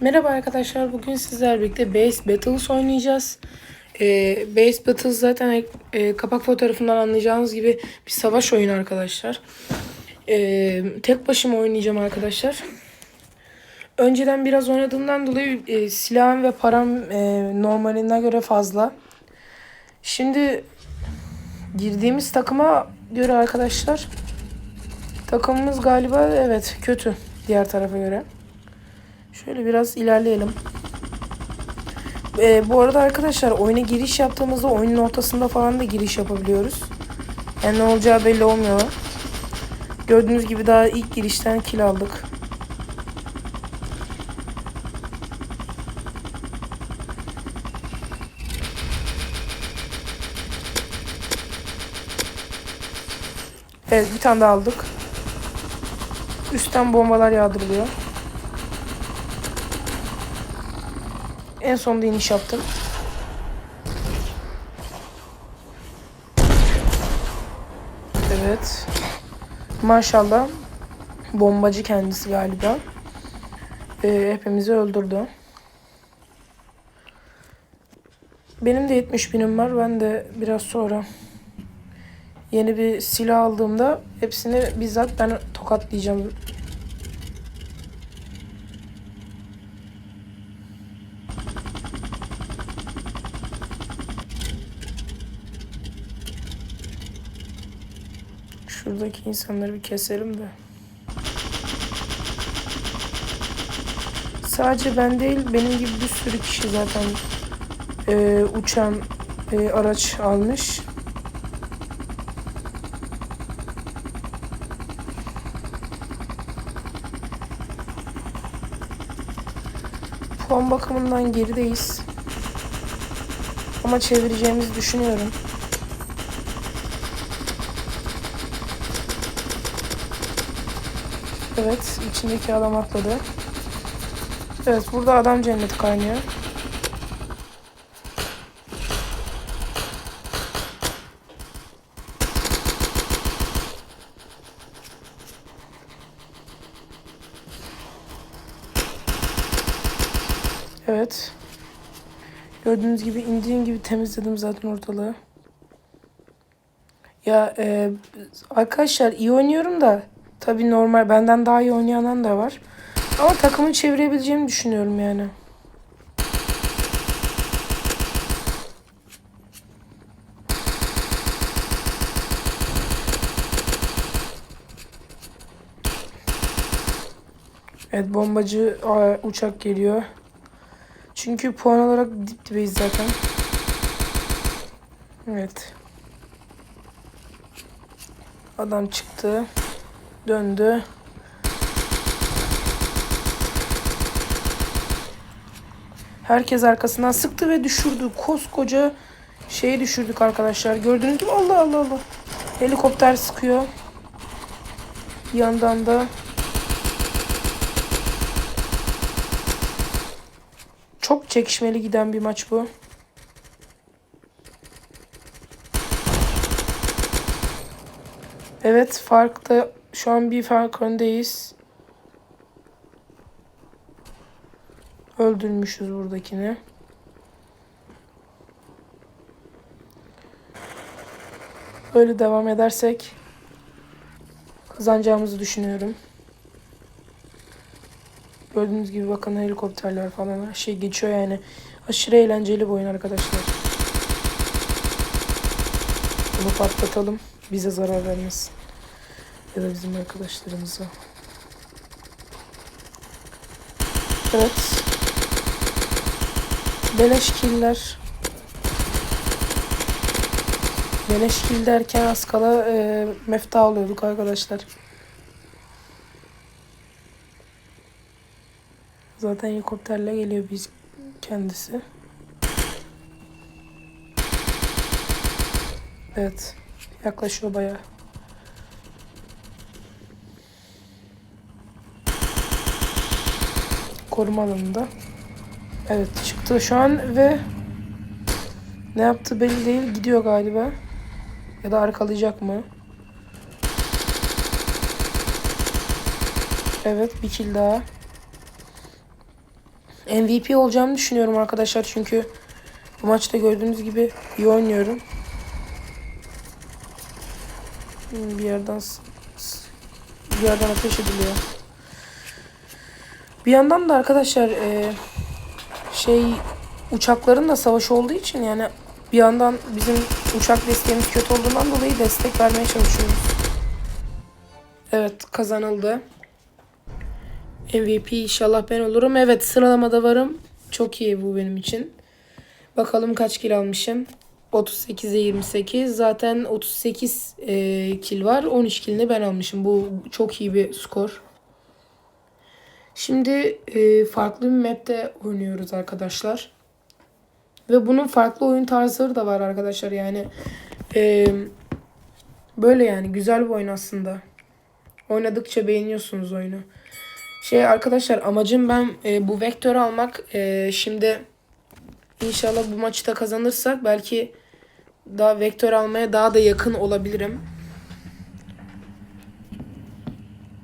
Merhaba arkadaşlar. Bugün sizlerle birlikte Base Battles oynayacağız. Ee, Base Battles zaten e, kapak fotoğrafından anlayacağınız gibi bir savaş oyunu arkadaşlar. Ee, tek başıma oynayacağım arkadaşlar. Önceden biraz oynadığımdan dolayı e, silahım ve param e, normaline göre fazla. Şimdi girdiğimiz takıma göre arkadaşlar takımımız galiba evet kötü diğer tarafa göre. Şöyle biraz ilerleyelim. Ee, bu arada arkadaşlar oyuna giriş yaptığımızda oyunun ortasında falan da giriş yapabiliyoruz. Yani ne olacağı belli olmuyor. Gördüğünüz gibi daha ilk girişten kill aldık. Evet bir tane daha aldık. Üstten bombalar yağdırılıyor. En sonunda iniş yaptım. Evet. Maşallah. Bombacı kendisi galiba. Ee, hepimizi öldürdü. Benim de 70 binim var. Ben de biraz sonra yeni bir silah aldığımda hepsini bizzat ben tokatlayacağım. Şuradaki insanları bir keselim de. Sadece ben değil, benim gibi bir sürü kişi zaten e, uçan e, araç almış. Puan bakımından gerideyiz. Ama çevireceğimizi düşünüyorum. Evet, içindeki adam atladı. Evet, burada adam cenneti kaynıyor. Evet. Gördüğünüz gibi indiğim gibi temizledim zaten ortalığı. Ya e, arkadaşlar iyi oynuyorum da tabii normal benden daha iyi oynayan da var. Ama takımı çevirebileceğimi düşünüyorum yani. Evet bombacı uçak geliyor. Çünkü puan olarak dip dibeyiz zaten. Evet. Adam çıktı. Döndü. Herkes arkasından sıktı ve düşürdü. Koskoca şeyi düşürdük arkadaşlar. Gördüğünüz gibi Allah Allah Allah. Helikopter sıkıyor. Bir yandan da çok çekişmeli giden bir maç bu. Evet farkta şu an bir fark öndeyiz. Öldürmüşüz buradakini. Böyle devam edersek kazanacağımızı düşünüyorum. Gördüğünüz gibi bakın helikopterler falan her şey geçiyor yani. Aşırı eğlenceli bir oyun arkadaşlar. Bunu patlatalım. Bize zarar vermesin. Ya da bizim arkadaşlarımıza. Evet. Beleş killer. Beleş kill derken az kala e, mefta oluyorduk arkadaşlar. Zaten helikopterle geliyor biz kendisi. Evet. Yaklaşıyor bayağı. Koruma alanında. Evet çıktı şu an ve ne yaptı belli değil. Gidiyor galiba. Ya da arkalayacak mı? Evet bir kill daha. MVP olacağımı düşünüyorum arkadaşlar çünkü bu maçta gördüğünüz gibi iyi oynuyorum. Hmm, Bir yerden bir yerden ateş ediliyor. Bir yandan da arkadaşlar e, şey uçakların da savaşı olduğu için yani bir yandan bizim uçak desteğimiz kötü olduğundan dolayı destek vermeye çalışıyoruz. Evet kazanıldı. MVP inşallah ben olurum. Evet sıralamada varım. Çok iyi bu benim için. Bakalım kaç kill almışım. 38'e 28. Zaten 38 e, kill var. 13 killini ben almışım. Bu çok iyi bir skor. Şimdi e, farklı bir map'te oynuyoruz arkadaşlar. Ve bunun farklı oyun tarzları da var arkadaşlar. Yani e, böyle yani güzel bir oyun aslında. Oynadıkça beğeniyorsunuz oyunu. Şey arkadaşlar amacım ben e, bu vektörü almak. E, şimdi inşallah bu maçı da kazanırsak belki daha vektör almaya daha da yakın olabilirim.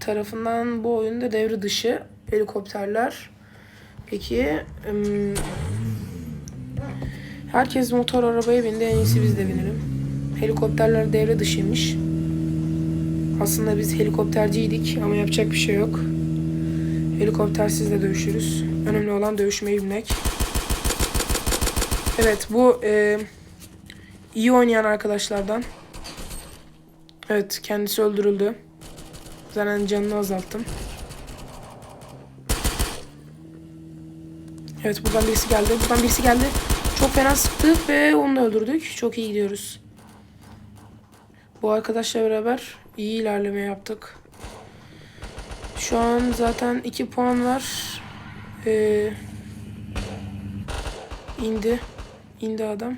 Tarafından bu oyunda devre dışı helikopterler. Peki herkes motor arabaya bindi en iyisi biz de binelim. Helikopterler devre dışıymış. Aslında biz helikopterciydik ama yapacak bir şey yok. Helikoptersiz de dövüşürüz. Önemli olan dövüşmeyi bilmek. Evet bu e, iyi oynayan arkadaşlardan. Evet kendisi öldürüldü. Zaten canını azalttım. Evet buradan birisi geldi. Buradan birisi geldi. Çok fena sıktık ve onu da öldürdük. Çok iyi gidiyoruz. Bu arkadaşla beraber iyi ilerleme yaptık. Şu an zaten 2 puan var. Ee, indi. İndi adam.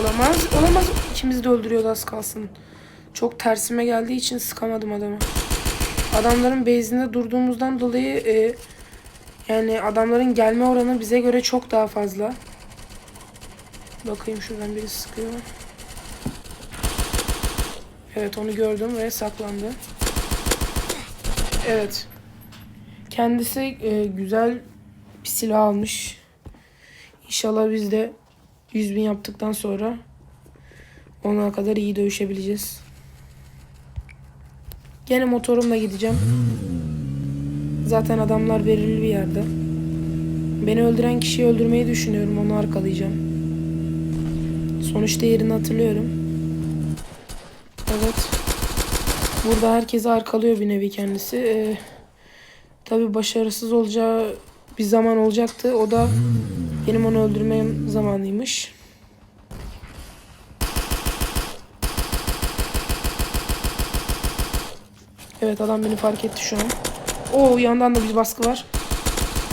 Olamaz. Olamaz. İkimizi de öldürüyordu az kalsın. Çok tersime geldiği için sıkamadım adamı. Adamların base'inde durduğumuzdan dolayı e, yani adamların gelme oranı bize göre çok daha fazla. Bakayım şuradan biri sıkıyor. Evet onu gördüm ve saklandı. Evet. Kendisi e, güzel bir silah almış. İnşallah biz de 100 bin yaptıktan sonra ona kadar iyi dövüşebileceğiz. Gene motorumla gideceğim. Zaten adamlar belirli bir yerde. Beni öldüren kişiyi öldürmeyi düşünüyorum. Onu arkalayacağım. Sonuçta yerini hatırlıyorum. Evet. Burada herkesi arkalıyor bir nevi kendisi. Ee, tabii başarısız olacağı bir zaman olacaktı. O da benim onu öldürmem zamanıymış. Evet adam beni fark etti şu an. Oo yandan da bir baskı var.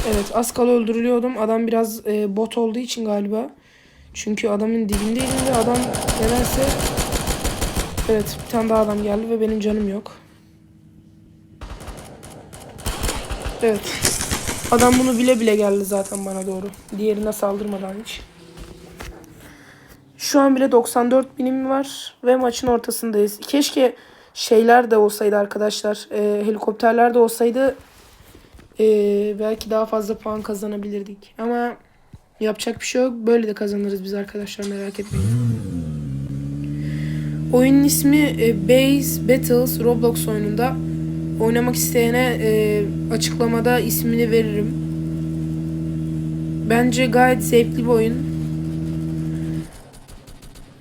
Evet az kala öldürülüyordum. Adam biraz e, bot olduğu için galiba. Çünkü adamın dibindeydim ve adam nedense Evet bir tane daha adam geldi ve benim canım yok. Evet. Adam bunu bile bile geldi zaten bana doğru. Diğerine saldırmadan hiç. Şu an bile 94 binim var ve maçın ortasındayız. Keşke şeyler de olsaydı arkadaşlar. e, helikopterler de olsaydı e, belki daha fazla puan kazanabilirdik. Ama yapacak bir şey yok. Böyle de kazanırız biz arkadaşlar merak etmeyin. Oyunun ismi e, Base Battles Roblox oyununda. Oynamak isteyene e, açıklamada ismini veririm. Bence gayet zevkli bir oyun.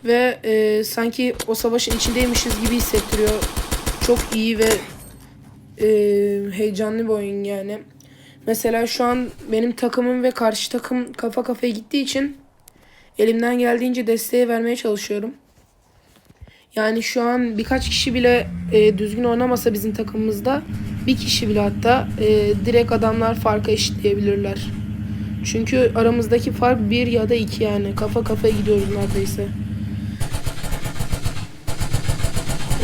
Ve e, sanki o savaşın içindeymişiz gibi hissettiriyor. Çok iyi ve e, heyecanlı bir oyun yani. Mesela şu an benim takımım ve karşı takım kafa kafaya gittiği için elimden geldiğince desteği vermeye çalışıyorum. Yani şu an birkaç kişi bile e, düzgün oynamasa bizim takımımızda bir kişi bile hatta e, direkt adamlar farka eşitleyebilirler. Çünkü aramızdaki fark bir ya da iki yani. Kafa kafaya gidiyoruz neredeyse.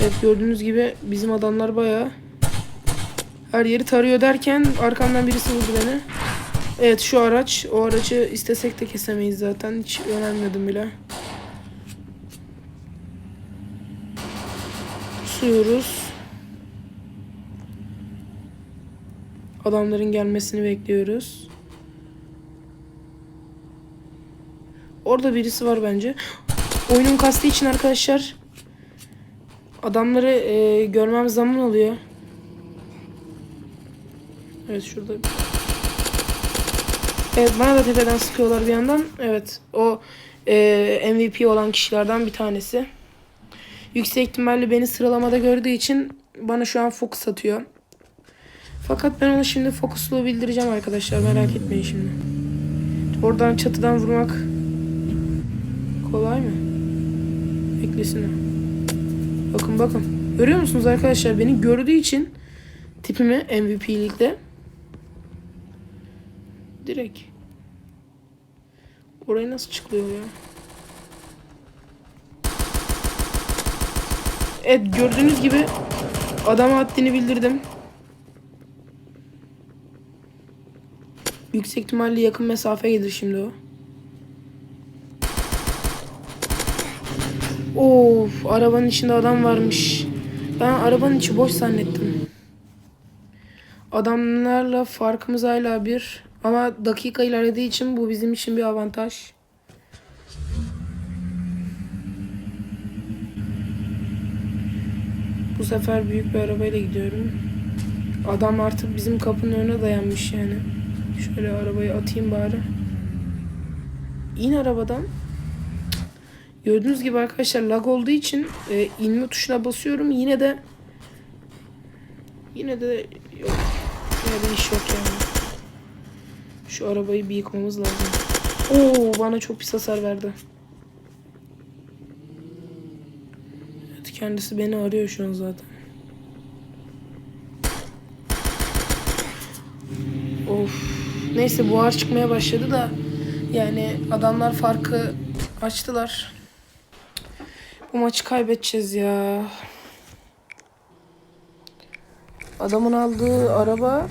Evet gördüğünüz gibi bizim adamlar bayağı her yeri tarıyor derken arkamdan birisi vurdu beni. Evet şu araç. O aracı istesek de kesemeyiz zaten. Hiç önermedim bile. Suyoruz. Adamların gelmesini bekliyoruz. Orada birisi var bence. Oyunun kastı için arkadaşlar adamları e, görmem zaman alıyor. Evet şurada. Evet bana da tepeden sıkıyorlar bir yandan. Evet o e, MVP olan kişilerden bir tanesi. Yüksek ihtimalle beni sıralamada gördüğü için bana şu an fokus atıyor. Fakat ben onu şimdi fokuslu bildireceğim arkadaşlar merak etmeyin şimdi. Oradan çatıdan vurmak kolay mı? Beklesin o. Bakın bakın. Görüyor musunuz arkadaşlar beni gördüğü için tipimi MVP'likte direkt oraya nasıl çıkıyor ya? Evet gördüğünüz gibi adama haddini bildirdim. Yüksek ihtimalle yakın mesafe gelir şimdi o. Of arabanın içinde adam varmış. Ben arabanın içi boş zannettim. Adamlarla farkımız hala bir. Ama dakika ilerlediği için bu bizim için bir avantaj. Bu sefer büyük bir arabayla gidiyorum. Adam artık bizim kapının önüne dayanmış yani. Şöyle arabayı atayım bari. İn arabadan. Gördüğünüz gibi arkadaşlar lag olduğu için e, inme tuşuna basıyorum. Yine de yine de yok. Yine de iş yok yani. Şu arabayı bir yıkmamız lazım. Oo bana çok pis hasar verdi. Evet kendisi beni arıyor şu an zaten. Of. Neyse buhar çıkmaya başladı da yani adamlar farkı açtılar. Bu maçı kaybedeceğiz ya. Adamın aldığı araba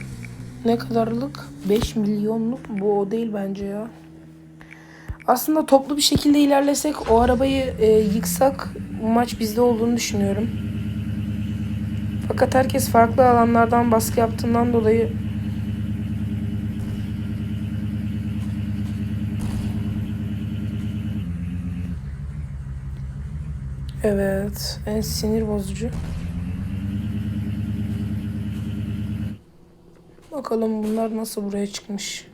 ne kadarlık? 5 milyonluk bu o değil bence ya. Aslında toplu bir şekilde ilerlesek o arabayı e, yıksak maç bizde olduğunu düşünüyorum. Fakat herkes farklı alanlardan baskı yaptığından dolayı Evet, en sinir bozucu. Bakalım bunlar nasıl buraya çıkmış.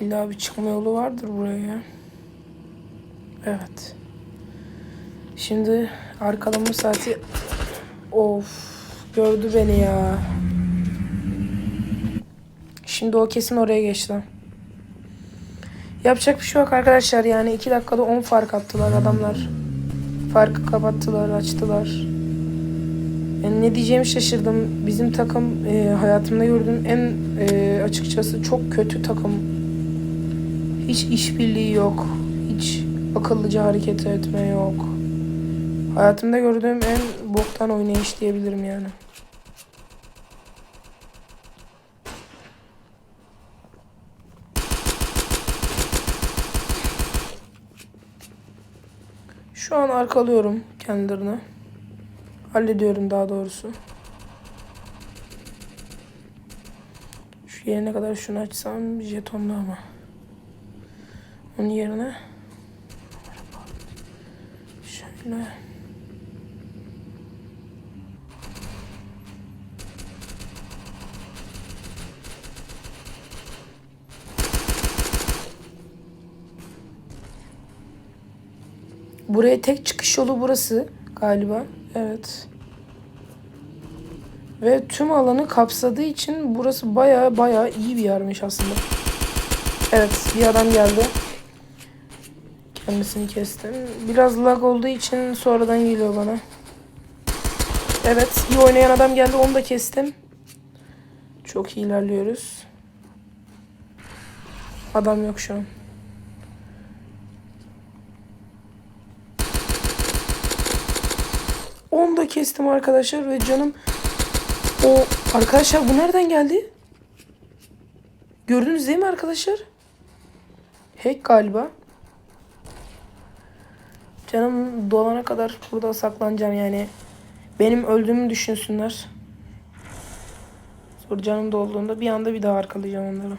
İlla bir çıkma yolu vardır buraya. ya. Evet. Şimdi arkalama saati... Of, gördü beni ya. Şimdi o kesin oraya geçti. Yapacak bir şey yok arkadaşlar yani 2 dakikada 10 fark attılar adamlar. Farkı kapattılar, açtılar. Yani ne diyeceğimi şaşırdım. Bizim takım e, hayatımda gördüğüm en e, açıkçası çok kötü takım. Hiç işbirliği yok. Hiç akıllıca hareket etme yok. Hayatımda gördüğüm en boktan oynayış diyebilirim yani. Şu an arkalıyorum kendilerini. Hallediyorum daha doğrusu. Şu yerine kadar şunu açsam jetonlu ama. Onun yerine şöyle Buraya tek çıkış yolu burası galiba. Evet. Ve tüm alanı kapsadığı için burası baya baya iyi bir yermiş aslında. Evet bir adam geldi. Kendisini kestim. Biraz lag olduğu için sonradan geliyor bana. Evet iyi oynayan adam geldi onu da kestim. Çok iyi ilerliyoruz. Adam yok şu an. Onu da kestim arkadaşlar ve canım o arkadaşlar bu nereden geldi? Gördünüz değil mi arkadaşlar? Hack galiba. Canım dolana kadar burada saklanacağım yani. Benim öldüğümü düşünsünler. Böyle canım dolduğunda bir anda bir daha arkalayacağım onları.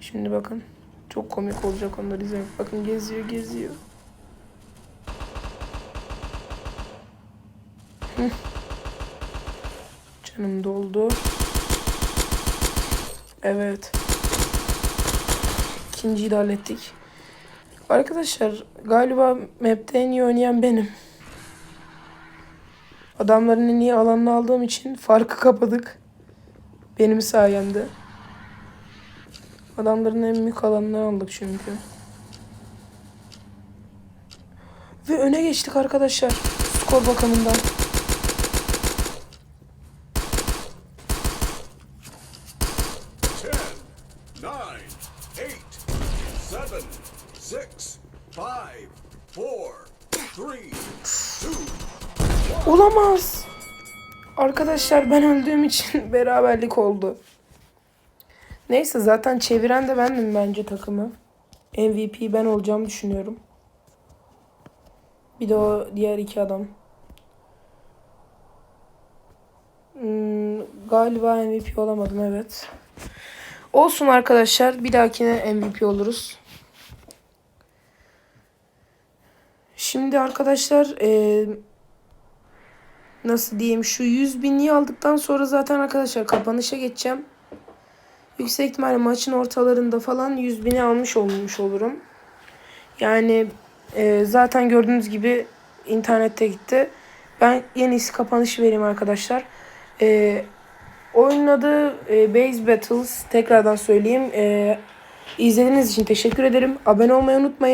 Şimdi bakın. Çok komik olacak onları izlemek. Bakın geziyor geziyor. Canım doldu. Evet. İkinciyi de hallettik. Arkadaşlar galiba map'te en iyi oynayan benim. Adamların en iyi alanını aldığım için farkı kapadık. Benim sayemde. Adamların en büyük alanını aldık çünkü. Ve öne geçtik arkadaşlar. Skor bakımından. Olamaz. Arkadaşlar ben öldüğüm için beraberlik oldu. Neyse zaten çeviren de bendim bence takımı. MVP ben olacağımı düşünüyorum. Bir de o diğer iki adam. Hmm, galiba MVP olamadım evet. Olsun arkadaşlar. Bir dahakine MVP oluruz. Şimdi arkadaşlar eee nasıl diyeyim şu 100 binliği aldıktan sonra zaten arkadaşlar kapanışa geçeceğim. Yüksek ihtimalle maçın ortalarında falan 100 bini almış olmuş olurum. Yani e, zaten gördüğünüz gibi internette gitti. Ben en iyisi kapanışı vereyim arkadaşlar. E, oyunun adı e, Base Battles. Tekrardan söyleyeyim. E, izlediğiniz için teşekkür ederim. Abone olmayı unutmayın.